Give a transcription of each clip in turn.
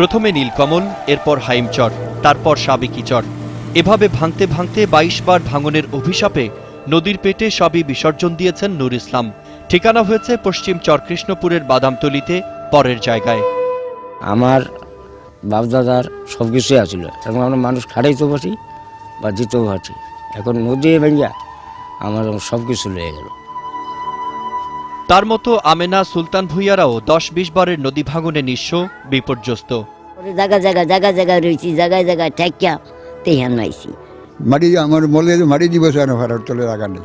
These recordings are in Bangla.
প্রথমে নীলকমল, এরপর হাইমচর, তারপর সাবেকিচর এভাবে ভাঙতে ভাঙতে বাইশ বার ভাঙনের অভিশাপে নদীর পেটে সবই বিসর্জন দিয়েছেন নূর ইসলাম। ঠিকানা হয়েছে পশ্চিম চরকৃষ্ণপুরের বাদামতলিতে, পরের জায়গায়। আমার বাপদাদার সব কিছুই আছিল। এখন আমরা মানুষ খাড়াইতে পারি বা দিতেও পারি এখন নদী ভেঙ্গা আমার সব কিছু লেগে গেল। তার মতো আমেনা সুলতান ভুইয়ারাও দশ বিশ বারের নদী ভাঙনে নিঃস্ব বিপর্যস্ত। পরে জায়গা জায়গা জায়গা জায়গায় রয়েছি জায়গায় জায়গায় ঠেকিয়া তেহান নাইছি মাটি আমার মলে মাটি দিব ভাড়ার তলে লাগা নেই।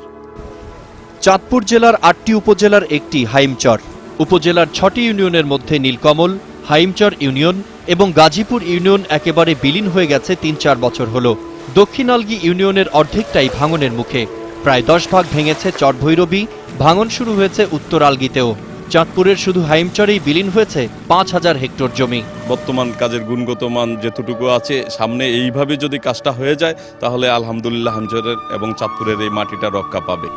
চাঁদপুর জেলার আটটি উপজেলার একটি হাইমচর। উপজেলার ছটি ইউনিয়নের মধ্যে নীলকমল হাইমচর ইউনিয়ন এবং গাজীপুর ইউনিয়ন একেবারে বিলীন হয়ে গেছে তিন চার বছর হল। দক্ষিণ আলগি ইউনিয়নের অর্ধেকটাই ভাঙনের মুখে। প্রায় দশ ভাগ ভেঙেছে চরভৈরবী ভাঙন শুরু হয়েছে উত্তর আলগিতেও। চাঁদপুরের শুধু হাইমচরেই বিলীন হয়েছে পাঁচ হাজার হেক্টর জমি। বর্তমান কাজের গুণগত মান যেতটুকু আছে সামনে এইভাবে যদি কাজটা হয়ে যায় তাহলে আলহামদুলিল্লাহ হামচরের এবং চাঁদপুরের এই মাটিটা রক্ষা পাবে।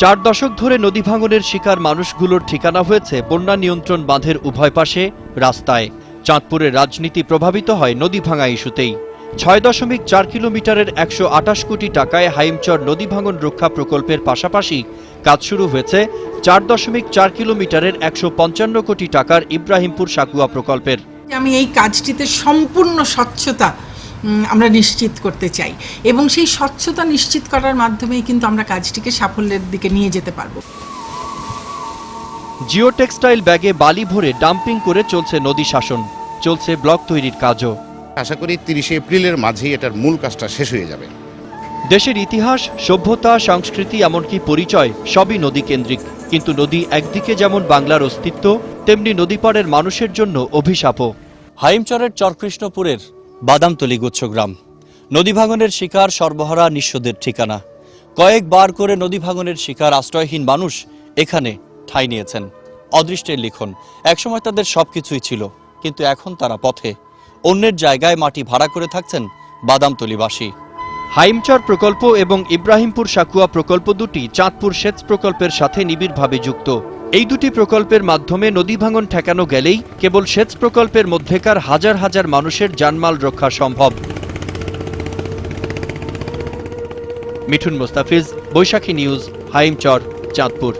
চার দশক ধরে নদী ভাঙনের শিকার মানুষগুলোর ঠিকানা হয়েছে বন্যা নিয়ন্ত্রণ বাঁধের উভয় পাশে রাস্তায়। চাঁদপুরের রাজনীতি প্রভাবিত হয় নদী ভাঙা ইস্যুতেই। ছয় দশমিক চার কিলোমিটারের একশো আটাশ কোটি টাকায় হাইমচর নদী ভাঙন রক্ষা প্রকল্পের পাশাপাশি কাজ শুরু হয়েছে চার দশমিক চার কিলোমিটারের একশো পঞ্চান্ন কোটি টাকার ইব্রাহিমপুর সাকুয়া প্রকল্পের। আমি এই কাজটিতে সম্পূর্ণ স্বচ্ছতা আমরা নিশ্চিত করতে চাই এবং সেই স্বচ্ছতা নিশ্চিত করার মাধ্যমেই কিন্তু আমরা কাজটিকে সাফল্যের দিকে নিয়ে যেতে পারব। জিও টেক্সটাইল ব্যাগে বালি ভরে ডাম্পিং করে চলছে নদী শাসন চলছে ব্লক তৈরির কাজও। আশা করি তিরিশে এপ্রিলের মাঝেই এটার মূল কাজটা শেষ হয়ে যাবে। দেশের ইতিহাস সভ্যতা সংস্কৃতি এমনকি পরিচয় সবই নদী কেন্দ্রিক কিন্তু নদী একদিকে যেমন বাংলার অস্তিত্ব তেমনি নদীপাড়ের মানুষের জন্য অভিশাপও। হাইমচরের চরকৃষ্ণপুরের বাদামতলি গুচ্ছগ্রাম। নদী ভাঙনের শিকার সর্বহারা নিঃস্বদের ঠিকানা। কয়েকবার করে নদী ভাঙনের শিকার আশ্রয়হীন মানুষ এখানে ঠাঁই নিয়েছেন। অদৃষ্টের লিখন। একসময় তাদের সবকিছুই ছিল কিন্তু এখন তারা পথে। অন্যের জায়গায় মাটি ভাড়া করে থাকছেন বাদামতলিবাসী। হাইমচর প্রকল্প এবং ইব্রাহিমপুর সাকুয়া প্রকল্প দুটি চাঁদপুর সেচ প্রকল্পের সাথে নিবিড়ভাবে যুক্ত। এই দুটি প্রকল্পের মাধ্যমে নদী ভাঙন ঠেকানো গেলেই কেবল সেচ প্রকল্পের মধ্যেকার হাজার হাজার মানুষের জানমাল রক্ষা সম্ভব। মিঠুন মোস্তাফিজ, বৈশাখী নিউজ, হাইমচর, চাঁদপুর।